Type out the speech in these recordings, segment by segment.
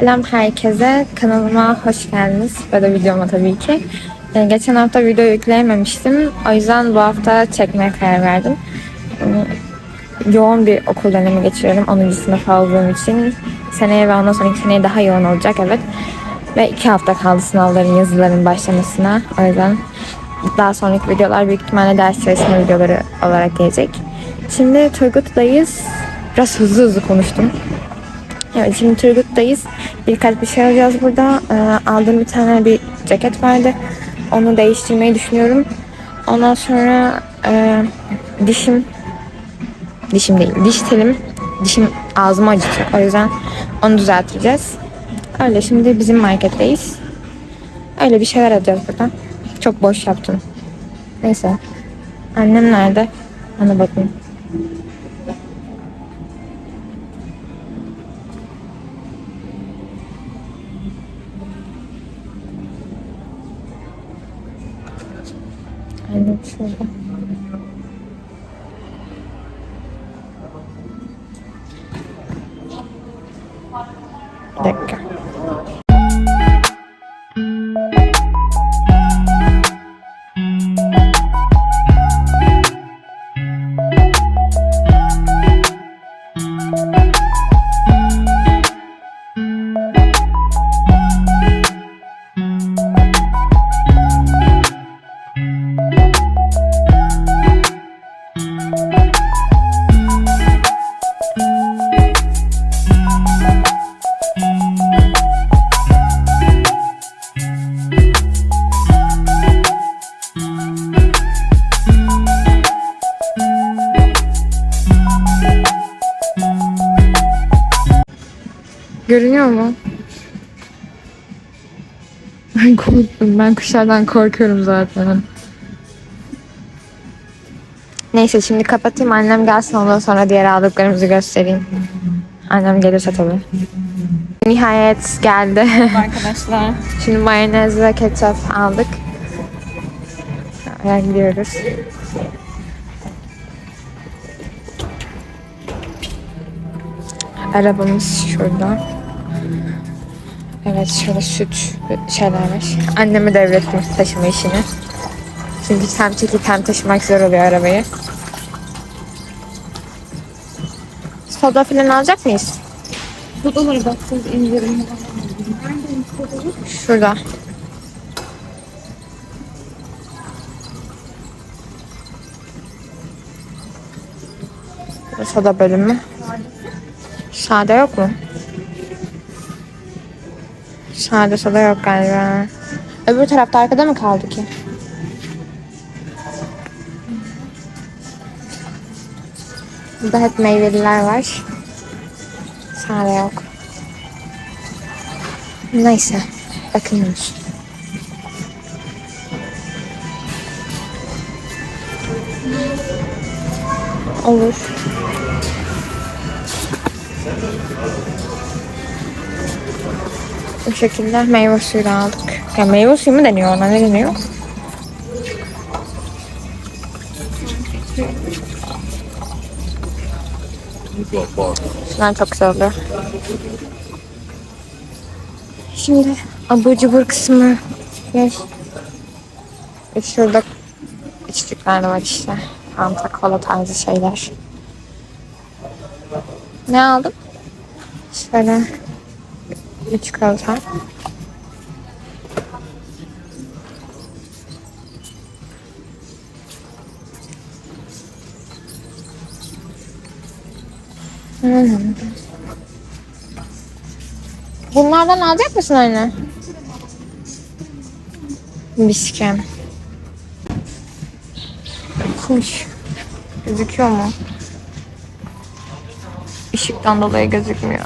Selam herkese. Kanalıma hoş geldiniz. Ve de videoma tabii ki. Ee, geçen hafta video yükleyememiştim. O yüzden bu hafta çekmeye karar verdim. Yani yoğun bir okul dönemi geçiriyorum. 10. sınıf olduğum için. Seneye ve ondan sonraki seneye daha yoğun olacak evet. Ve iki hafta kaldı sınavların, yazıların başlamasına. O yüzden daha sonraki videolar büyük ihtimalle ders çalışma videoları olarak gelecek. Şimdi Turgut'tayız. Biraz hızlı hızlı konuştum. Evet şimdi Turgut'tayız. Birkaç bir şey alacağız burada. Ee, aldığım bir tane bir ceket vardı. Onu değiştirmeyi düşünüyorum. Ondan sonra e, dişim dişim değil diş telim dişim ağzımı acıtıyor. O yüzden onu düzelteceğiz. Öyle şimdi bizim marketteyiz. Öyle bir şeyler alacağız burada. Çok boş yaptım. Neyse. Annem nerede? Ona bakayım. Annem şurada. Mu? Ben korktum. Ben kuşlardan korkuyorum zaten. Neyse şimdi kapatayım. Annem gelsin ondan sonra diğer aldıklarımızı göstereyim. Annem gelirse tabii. Nihayet geldi. arkadaşlar. Şimdi mayonez ve ketçap aldık. Oraya gidiyoruz. Arabamız şurada. Evet şöyle süt şeyler var. Anneme devrettim taşıma işini. Çünkü hem çekip hem taşımak zor oluyor arabayı. Soda falan alacak mıyız? Sodalara baksanız indirim Şurada. Soda bölümü. Sade yok mu? Sade soda yok galiba. Öbür tarafta arkada mı kaldı ki? Burada hep meyveliler var. Sade yok. Neyse. Bakıyoruz. Olur. Bu şekilde meyve suyu da aldık. Ya meyve suyu mu deniyor ona? Ne deniyor? Şunlar çok güzel oluyor. Şimdi abur cubur kısmı geç. Şurada içecekler de var işte. Fanta, kola tarzı şeyler. Ne aldım? Şöyle bir çikolata. Hmm. Bunlardan alacak mısın anne? Biskem. Kuş. Gözüküyor mu? Işıktan dolayı gözükmüyor.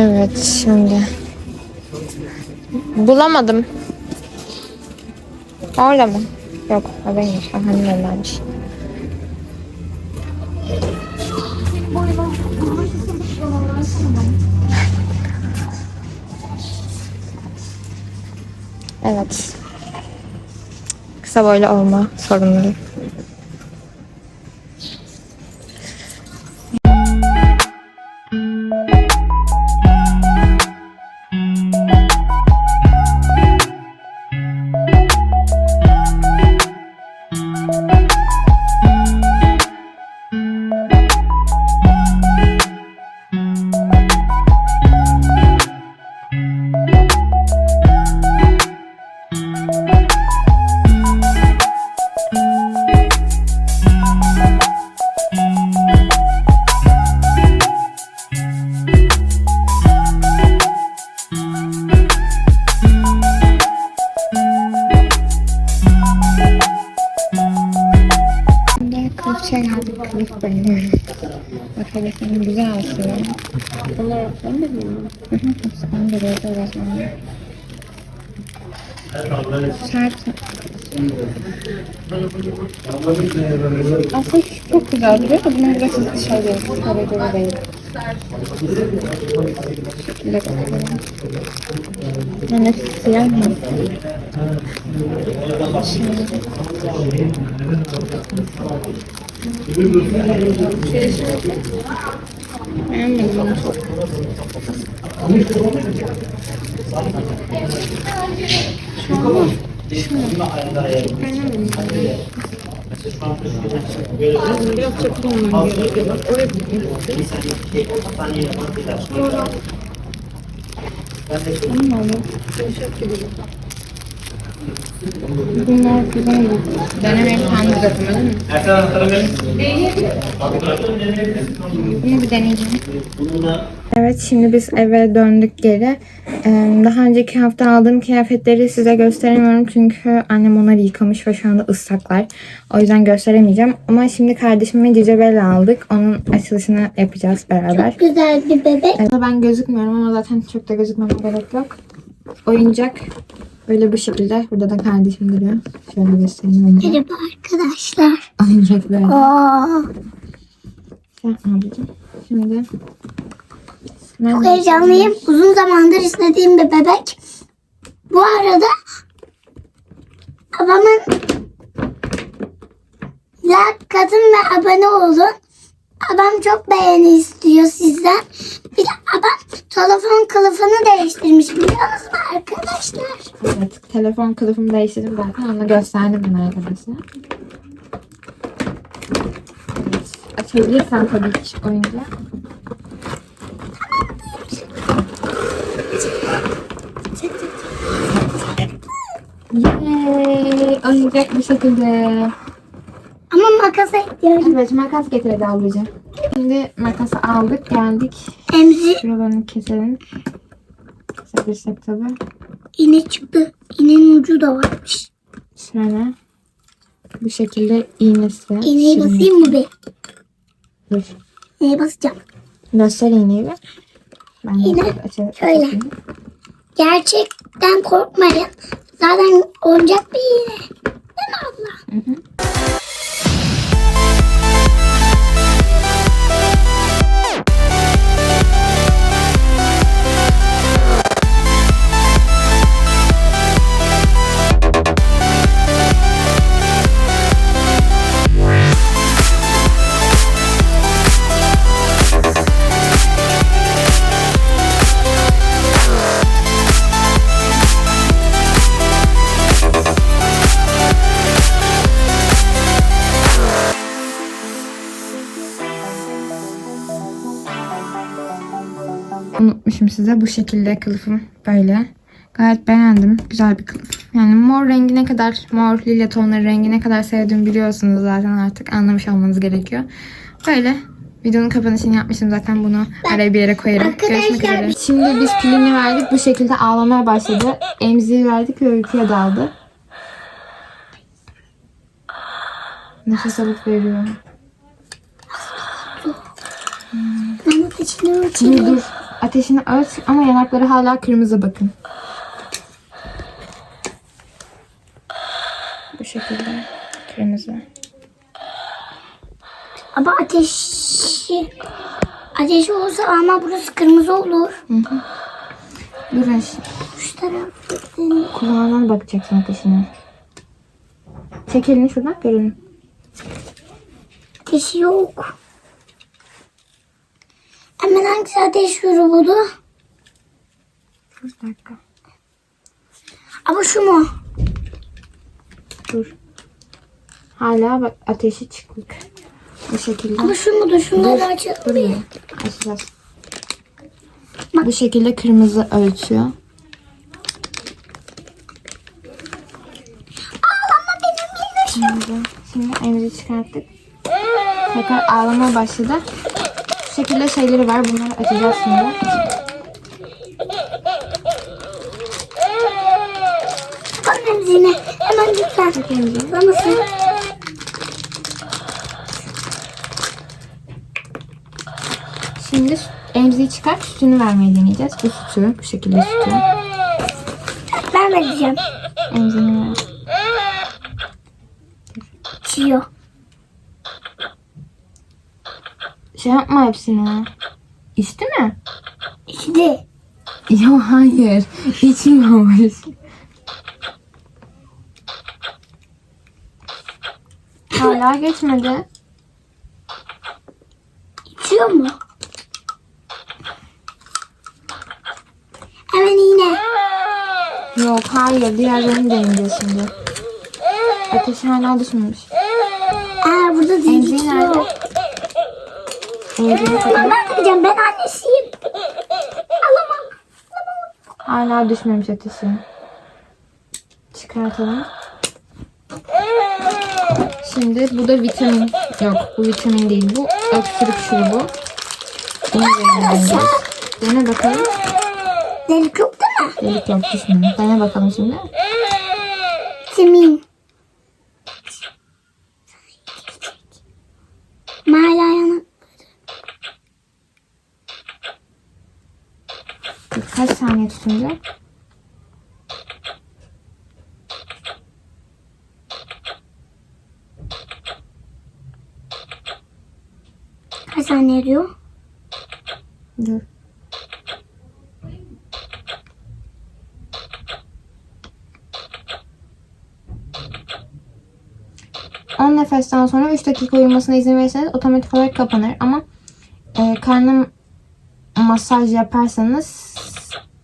Evet şimdi. Bulamadım. Orada mı? Yok, oradaymış. Aha, neredenmiş? Evet. Kısa boylu olma sorunları. Bakabilirsin. Güzel aslında. Bunlar ben de bilmiyorum. Hı hı. Ben de böyle uğraşmam. Sert. Aslında çok güzel duruyor da bunun biraz. Kare göre değil. Dakika. Yani siyah mı? Beğenmedim onu çok. Biraz çakıl olmam gerekiyor. Oraya Bunlar güzel. Denemeyi kendi yapıyorum değil mi? Bunu bir deneyeceğim. Evet şimdi biz eve döndük geri. Ee, Daha önceki hafta aldığım kıyafetleri size gösteremiyorum çünkü annem onları yıkamış ve şu anda ıslaklar. O yüzden gösteremeyeceğim. Ama şimdi kardeşime Cicebel aldık. Onun açılışını yapacağız beraber. Güzel bir bebek. Ben gözükmüyorum ama zaten çok da gözükmeme gerek yok. Oyuncak böyle bu şekilde. Burada da kardeşim duruyor. Şöyle göstereyim önce. Merhaba arkadaşlar. Oyuncak böyle. Aa, Sen abicim. Şimdi çok Nerede? heyecanlıyım. Uzun zamandır istediğim bir bebek. Bu arada babamın like atın ve abone olun. Babam çok beğeni istiyor sizden. Bir de babam telefon kılıfını değiştirmiş biliyor musunuz arkadaşlar? Evet, telefon kılıfımı değiştirdim zaten. Onu gösterdim ben arkadaşlar. Açabilirsen tabii ki oyuncağı. Yay! Oyuncak bu şekilde. Ama makasa ihtiyacım. Evet makas getir hadi ablacığım. Şimdi makası aldık geldik. Emzi Şuralarını keselim. Kesebilirsek tabii. iğne çıktı. İğnenin ucu da varmış. Şöyle. Bu şekilde iğnesi. İğneyi Şimdi- basayım mı be? Dur. İğneyi basacağım. Göster iğneyi bir. Ben İğne şöyle. açayım. Gerçekten korkmayın. Zaten oyuncak bir iğne. Unutmuşum size bu şekilde kılıfım böyle. Gayet beğendim. Güzel bir kılıf. Yani mor rengi ne kadar, mor lila tonları rengi ne kadar sevdiğimi biliyorsunuz zaten artık anlamış olmanız gerekiyor. Böyle videonun kapanışını yapmışım zaten bunu araya bir yere koyarım. Arkadaşlar, Görüşmek üzere. Şimdi biz pilini verdik. Bu şekilde ağlamaya başladı. Emziği verdik ve uykuya daldı. Nefes alıp veriyor. Ben ateşini Dur dur. Ateşini ölç ama yanakları hala kırmızı bakın. Bu şekilde kırmızı. Ama ateşi... Ateşi olsa ama burası kırmızı olur. Durun. Şu taraf senin. Kulağından bakacaksın ateşine. Çek elini şuradan görelim. Ateşi yok. Hemen hangisi ateş grubudu? Bir dakika. Ama şu mu? Dur. Hala bak ateşi çıkık. Bu şekilde. Ama şu mudur? Şunları Dur ya. Açacağız. Bu şekilde kırmızı ölçüyor. Ağlama benim minnoşum. Şimdi, şimdi elimizi çıkarttık. Tekrar ağlamaya başladı. Şekilde şeyleri var. Bunları açacağız şimdi. Al emzini. Hemen lütfen. Ulamasın. Şimdi emziği çıkar sütünü vermeye deneyeceğiz. Bu sütü bu şekilde sütü. Ben vereceğim. Emziğini ver. İçiyor. Şey yapma hepsini. İçti mi? İçti. Yok hayır. İçmiyormuş. Hala geçmedi. İçiyor mu? Hemen iğne. Yok hayır. Diğerlerini deneyeceğiz şimdi. Ateşi hala düşmemiş. Aa burada değil Emziği nerede? Ben vereceğim. Ben annesiyim. Alamam. Hala düşmemiş ateşi. Çıkartalım. Şimdi bu da vitamin. Yok bu vitamin değil. Bu öksürük şurubu. Bunu deneyeceğiz. Dene bakalım. Delik yok değil mi? Delik yok düşmüyor. Dene bakalım şimdi. Vitamin. Hala yana. Tutunca? Kaç saniye diyor? Dur. On nefesten sonra 3 dakika uyumasına izin verirseniz otomatik olarak kapanır. Ama e, karnım masaj yaparsanız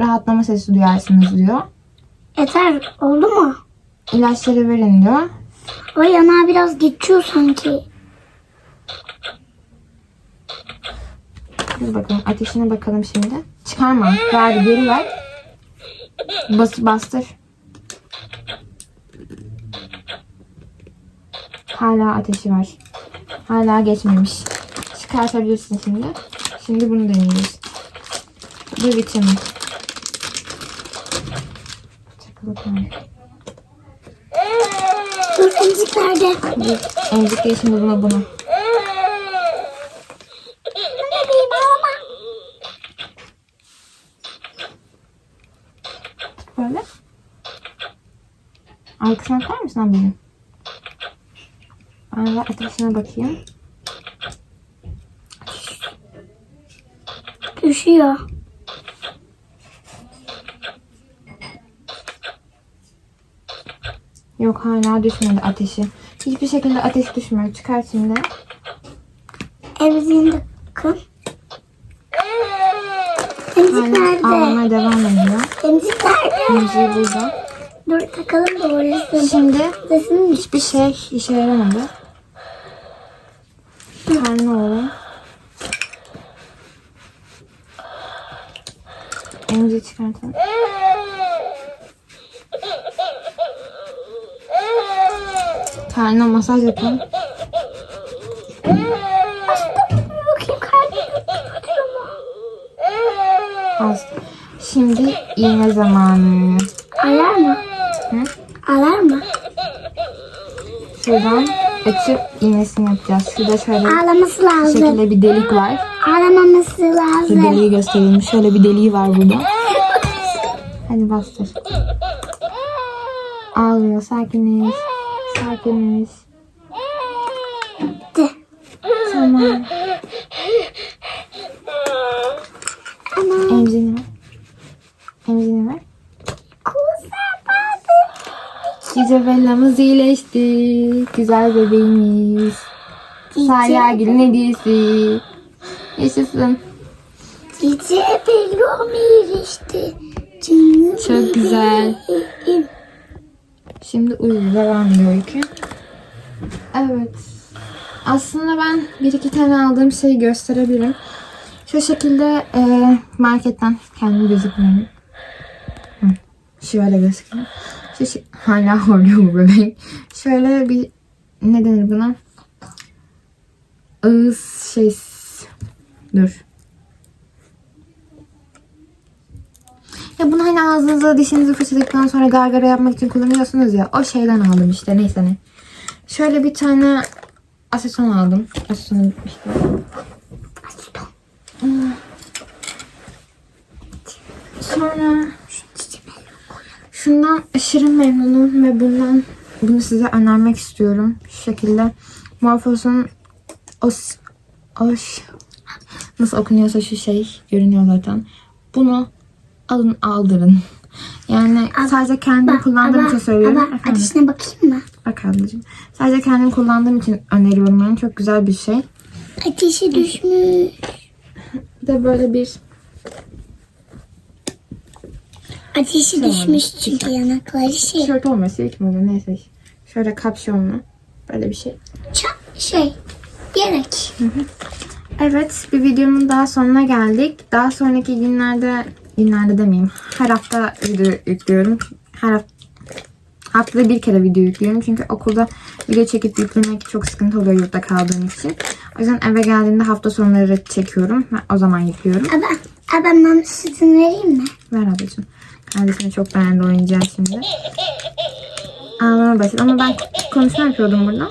rahatlama sesi duyarsınız diyor. Yeter. Oldu mu? İlaçları verin diyor. O yanağı biraz geçiyor sanki. Dur bakalım ateşine bakalım şimdi. Çıkarma. Ver geri ver. Bas, bastır. Hala ateşi var. Hala geçmemiş. Çıkartabilirsin şimdi. Şimdi bunu deneyeceğiz. Bu vitamin. Dur emzik nerede? Dur. Emzik ye şimdi buna bunu. Böyle. Arkasına koyar mısın ablacığım? Ben de ateşine bakayım. Düşüyor. Yok hala düşmedi ateşi. Hiçbir şekilde ateş düşmüyor. Çıkar şimdi. Emziğini de bakın. Emzik nerede? ağlamaya devam ediyor. Emzik nerede? Emziği burada. Dur takalım da orası. Şimdi Sesini hiçbir şey işe yaramadı. Karnı oğlum. Emziği çıkartalım. Karnına masaj yapalım. Az. Şimdi iğne zamanı. Alar mı? Hı? Alar mı? Şuradan açıp iğnesini yapacağız. Şurada şöyle Ağlaması lazım. şekilde bir delik var. Ağlamaması Şu lazım. deliği göstereyim. Şöyle bir deliği var burada. Hadi bastır. Ağlıyor. Sakiniz. Sakiniz. De. Tamam. Ama Emzini ver. Emzini ver. Isabella'mız iyileşti. Güzel bebeğimiz. Salyagil'in hediyesi. Yaşasın. Gece Pedro iyileşti. Canım Çok güzel. bebeğim. Şimdi uyuyor. Devam ediyor öykü. Evet. Aslında ben bir iki tane aldığım şeyi gösterebilirim. Şu şekilde e, marketten kendi gözükmüyorum. Şöyle gözüküyor. Şu şi- hala horluyor bu bebek. Şöyle bir ne denir buna? Ağız şey dur. Ya bunu hani ağzınıza dişinizi fırçaladıktan sonra gargara yapmak için kullanıyorsunuz ya. O şeyden aldım işte neyse ne. Şöyle bir tane aseton aldım. Aseton işte. Sonra şundan aşırı memnunum ve bundan bunu size önermek istiyorum. Şu şekilde Morphos'un os, os nasıl okunuyorsa şu şey görünüyor zaten. Bunu alın aldırın. Yani sadece kendim kullandığım için söylüyorum. Ama Efendim? ateşine bakayım mı? Bak ablacığım. Sadece kendim kullandığım için öneriyorum yani. Çok güzel bir şey. Ateşi düşmüş. Bir de böyle bir Ateşi düşmüş çünkü yanakları şey. tişört olması ilk mi olur neyse. Şöyle kapşonlu. Böyle bir şey. Çok şey. Gerek. Evet bir videonun daha sonuna geldik. Daha sonraki günlerde günlerde demeyeyim. Her hafta video yüklüyorum. Her hafta haftada bir kere video yüklüyorum. Çünkü okulda video çekip yüklemek çok sıkıntı oluyor yurtta kaldığım için. O yüzden eve geldiğimde hafta sonları çekiyorum ve o zaman yüklüyorum. Aba, abamdan sütünü vereyim mi? Ver ablacığım. Kardeşim çok beğendi oyuncağı şimdi. Ağlamaya başladı ama ben konuşma yapıyordum burada.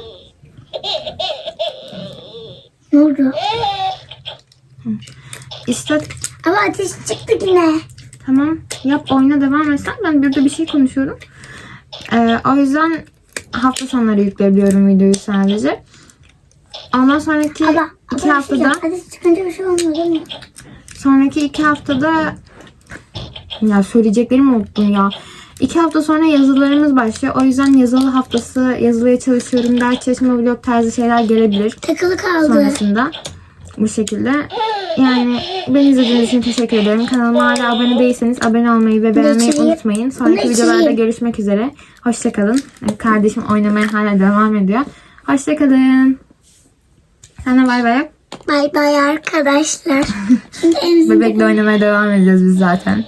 Ne oldu? İşte Ama ateş çıktı yine. tamam yap oyuna devam etsen ben burada bir şey konuşuyorum. Ee, o yüzden hafta sonları yükleyebiliyorum videoyu sadece. Ondan sonraki Aba, iki haftada Ateş çıkınca bir şey olmadı mı? sonraki iki haftada ya söyleyeceklerimi unuttum ya. İki hafta sonra yazılarımız başlıyor. O yüzden yazılı haftası yazılıya çalışıyorum. Ders çalışma vlog tarzı şeyler gelebilir. Takılı kaldı. sonrasında bu şekilde. Yani beni izlediğiniz için teşekkür ederim. Kanalıma hala abone değilseniz abone olmayı ve beğenmeyi unutmayın. Sonraki videolarda görüşmek üzere. Hoşçakalın. Kardeşim oynamaya hala devam ediyor. Hoşçakalın. Sana bay bay yap. Bay bay arkadaşlar. Bebekle oynamaya devam edeceğiz biz zaten.